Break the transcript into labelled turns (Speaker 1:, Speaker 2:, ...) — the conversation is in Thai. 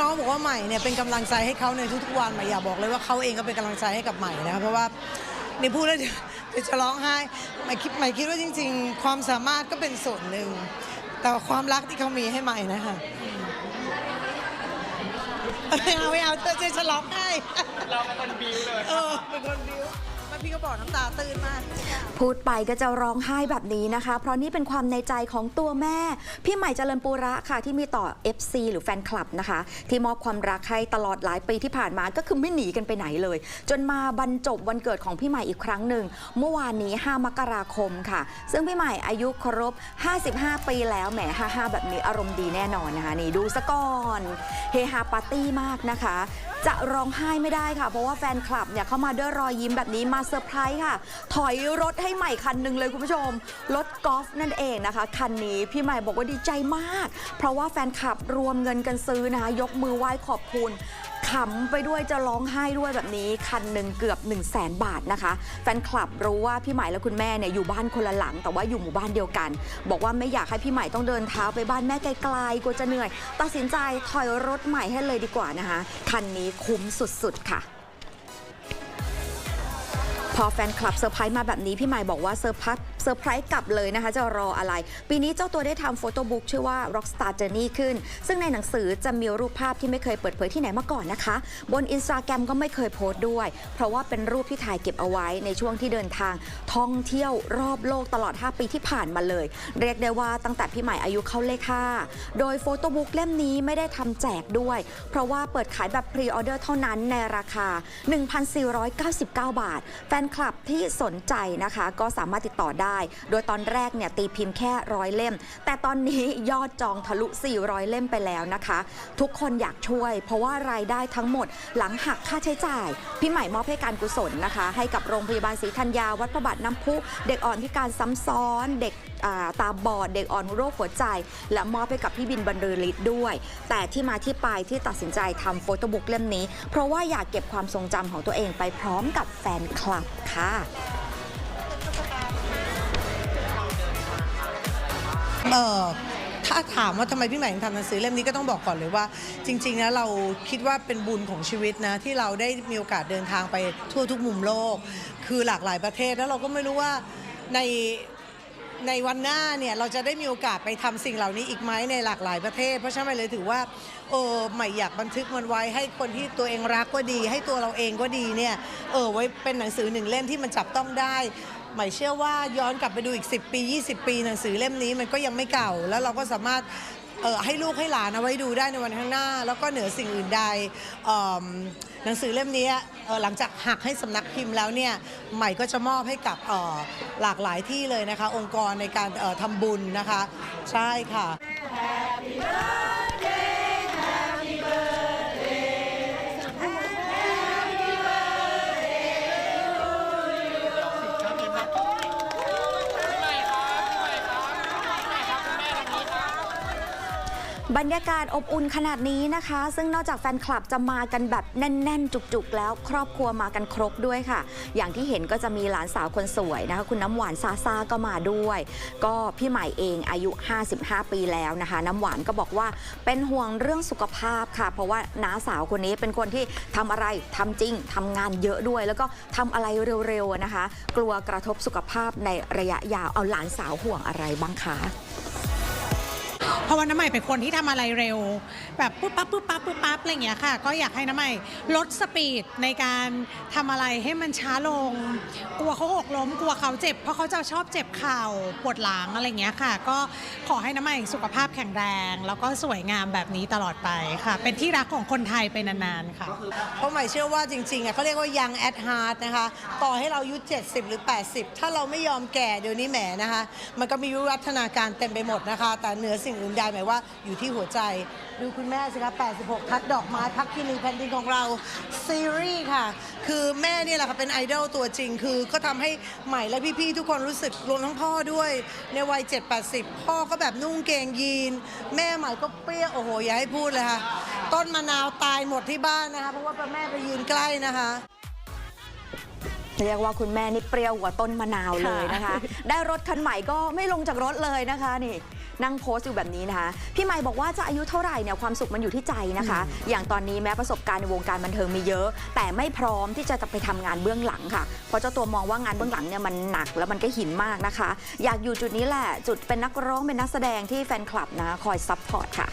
Speaker 1: น้องๆบอกว่าใหม่เนี่ยเป็นกำลังใจให้เขาในทุกๆวันใหม่อยากบอกเลยว่าเขาเองก็เป็นกำลังใจให้กับใหม่นะคะเพราะว่าในพูดแล้วเดี๋ยวเดี๋ยวจะร้องไห้ใหม่คิดใหม่คิดว่าจริง ๆ ความสามารถก็เป็นส่วนหนึ่ง แต่ว่าความรักที่เขามีให้ใหม่นะคะไม่เอาไม่เอาเธอจะฉลองให้
Speaker 2: เราเป็นคนบิวเลย
Speaker 1: เออเป็นคนบิ้วมัน พี่ก็บอกน้ำตาตื่นมาก
Speaker 3: พูดไปก็จะร้องไห้แบบนี้นะคะ เพราะนี่เป็นความในใจของตัวแม่ พี่ใหม่เจริญปูระค่ะ ที่มีต่อ FC หรือแฟนคลับนะคะ ที่มอบความรักให้ตลอดหลายปีที่ผ่านมาก็คือไม่หนีกันไปไหนเลย จนมาบรรจบวันเกิดของพี่ใหม่อีกครั้งหนึ่ง เมื่อวานนี้ 5 มกราคมค่ะ ซึ่งพี่ใหม่อายุครบ 55 ปีแล้วแหม55 แบบนี้อารมณ์ดีแน่นอนนะคะนี่ดูซะก่อนเฮฮาปาร์ตี้มากนะคะ จะร้องไห้ไม่ได้ค่ะ เพราะว่าแฟนคลับเนี่ยเข้ามาด้วยรอยยิ้มแบบนี้มาเซอร์ไพรส์ค่ะ ถอยรถให้ใหม่คันหนึ่งเลยคุณผู้ชม รถกอล์ฟนั่นเองนะคะ คันนี้พี่ใหม่บอกว่าดีใจมาก เพราะว่าแฟนคลับรวมเงินกันซื้อนะคะยกมือไหว้ขอบคุณขำไปด้วยจะร้องไห้ด้วยแบบนี้คันหนึ่งเกือบ 1 0 0 0 0แสนบาทนะคะ แฟนคลับรู้ว่าพี่ใหม่และคุณแม่เนี่ยอยู่บ้านคนละหลัง แต่ว่าอยู่หมู่บ้านเดียวกัน บอกว่าไม่อยากให้พี่ใหม่ต้องเดินเท้าไปบ้านแม่ไกลๆกลัวจะเหนื่อย ตัดสินใจถอยรถใหม่ให้เลยดีกว่านะคะ คันนี้คุ้มสุดๆค่ะ พอแฟนคลับเซอร์ไพรส์มาแบบนี้พี่ใหม่บอกว่าเซอร์ไพรส์ อร์ไพรส์กลับเลยนะคะ จะรออะไร ปีนี้เจ้าตัวได้ทำโฟโต้บุ๊กชื่อว่า Rockstar Journey ขึ้น ซึ่งในหนังสือจะมีรูปภาพที่ไม่เคยเปิดเผยที่ไหนมาก่อนนะคะ บนอินสตาแกรมก็ไม่เคยโพสต์ด้วย เพราะว่าเป็นรูปที่ถ่ายเก็บเอาไว้ในช่วงที่เดินทางท่องเที่ยวรอบโลกตลอด 5 ปีที่ผ่านมาเลย เรียกได้ว่าตั้งแต่พี่ใหม่อายุเข้าเลข5โดยโฟโต้บุ๊กเล่มนี้ไม่ได้ทำแจกด้วย เพราะว่าเปิดขายแบบพรีออเดอร์เท่านั้นในราคา 1,499 บาท แฟนคลับที่สนใจนะคะ ก็สามารถติดต่อได้โดยตอนแรกเนี่ยตีพิมพ์แค่ร้อยเล่ม แต่ตอนนี้ยอดจองทะลุ 400 เล่มไปแล้วนะคะ ทุกคนอยากช่วย เพราะว่ารายได้ทั้งหมดหลังหักค่าใช้จ่าย พี่ใหม่มอบให้การกุศลนะคะ ให้กับโรงพยาบาลศรีธัญญาวัดพระบาทน้ำพุเด็กอ่อนพิการซ้ำซ้อนเด็กาตาบอดเด็กอ่อนโรคหัวใจ และมอบให้กับพี่บินบรรลือฤทธิ์ด้วย แต่ที่มาที่ไปที่ตัดสินใจทำโฟโต้บุ๊กเล่มนี้ เพราะว่าอยากเก็บความทรงจำของตัวเองไปพร้อมกับแฟนคลับค่ะ
Speaker 1: เออถ้าถามว่าทำไมพี่ใหม่ถึงทำหนังสือเล่มนี้ก็ต้องบอกก่อนเลยว่า จริงๆนะเราคิดว่าเป็นบุญของชีวิตนะ ที่เราได้มีโอกาสเดินทางไปทั่วทุกมุมโลก คือหลากหลายประเทศแล้วเราก็ไม่รู้ว่าในในวันหน้าเนี่ยเราจะได้มีโอกาสไปทำสิ่งเหล่านี้อีกไหมในหลากหลายประเทศ เพราะฉะนั้นเลยถือว่าเออใหม่อยากบันทึกมันไว้ให้คนที่ตัวเองรักก็ดี ให้ตัวเราเองก็ดีเนี่ยเออไว้เป็นหนังสือหนึ่งเล่มที่มันจับต้องได้ หม่เชื่อว่าย้อนกลับไปดูอีก 10 ปี 20 ปี หนังสือเล่มนี้มันก็ยังไม่เก่า แล้วเราก็สามารถเอ่อให้ลูกให้หลานเอาไว้ดูได้ในวันข้างหน้า แล้วก็เหนือสิ่งอื่นใดเอิ่มหนังสือเล่มนี้เอ่อหลังจากหักให้สำนักพิมพ์แล้วเนี่ยใหม่ก็จะมอบให้กับเอ่อหลากหลายที่เลยนะคะ องค์กรในการเอ่อทำบุญนะคะ ใช่ค่ะ
Speaker 3: บรรยากาศอบอุ่นขนาดนี้นะคะ ซึ่งนอกจากแฟนคลับจะมากันแบบแน่น ๆ จุก ๆ แล้วครอบครัวมากันครบด้วยค่ะ อย่างที่เห็นก็จะมีหลานสาวคนสวยนะคะ คุณน้ำหวานซาซาก็มาด้วย ก็พี่ใหม่เองอายุ 55 ปีแล้วนะคะ น้ำหวานก็บอกว่าเป็นห่วงเรื่องสุขภาพค่ะ เพราะว่าน้าสาวคนนี้เป็นคนที่ทำอะไรทำจริงทำงานเยอะด้วย แล้วก็ทำอะไรเร็ว ๆ นะคะ กลัวกระทบสุขภาพในระยะยาวเอาหลานสาวห่วงอะไรบ้างคะ
Speaker 4: เพราะว่าน้ำใหม่เป็นคนที่ทำอะไรเร็ว แบบปุ๊บปั๊บปุ๊บปั๊บปุ๊บปั๊บอะไรอย่างเงี้ยค่ะ ก็อยากให้น้ำใหม่ลดสปีดในการทำอะไรให้มันช้าลง กลัวเขาหกล้มกลัวเขาเจ็บ เพราะเขาจะชอบเจ็บเข่าปวดหลังอะไรอย่างเงี้ยค่ะ ก็ขอให้น้ำใหม่สุขภาพแข็งแรง แล้วก็สวยงามแบบนี้ตลอดไปค่ะ เป็นที่รักของคนไทยไปนานๆค่ะ
Speaker 1: เพราะใหม่เชื่อว่าจริงๆอะเขาเรียกว่า young at heart นะคะ ต่อให้เราอายุ 70 หรือ 80 ถ้าเราไม่ยอมแก่เดี๋ยวนี้แหมนะคะ มันก็มีวิวัฒนาการเต็มไปหมดนะคะ แต่เหนือสิ่งอื่นใดหมายว่าอยู่ที่หัวใจ ดูคุณแม่สิคะ86 ทัดดอกไม้พักที่หนึ่งแผ่นดินของเราซีรีส์ค่ะ คือแม่เนี่ยแหละค่ะเป็นไอดอลตัวจริง คือก็ทำให้ใหม่และพี่ๆทุกคนรู้สึกรวมทั้งพ่อด้วยในวัย 7-80 พ่อก็แบบนุ่งเกงยีน แม่ใหม่ก็เปรี้ยวโอ้โหอย่าให้พูดเลยค่ะ ต้นมะนาวตายหมดที่บ้านนะคะเพราะว่าแม่ไปยืนใกล้นะคะ
Speaker 3: เรียกว่าคุณแม่นี่เปรี้ยวกว่าต้นมะนาวเลยนะคะ ได้รถคันใหม่ก็ไม่ลงจากรถเลยนะคะนี่ นั่งโพสต์อยู่แบบนี้นะคะ พี่ใหม่บอกว่าจะอายุเท่าไหร่เนี่ยความสุขมันอยู่ที่ใจนะคะ อย่างตอนนี้แม้ประสบการณ์ในวงการบันเทิงมีเยอะ แต่ไม่พร้อมที่จะไปทำงานเบื้องหลังค่ะ เพราะเจ้าตัวมองว่างานเบื้องหลังเนี่ยมันหนักแล้วมันก็หินมากนะคะ อยากอยู่จุดนี้แหละ จุดเป็นนักร้องเป็นนักแสดงที่แฟนคลับนะคอยซัพพอร์ตค่ะ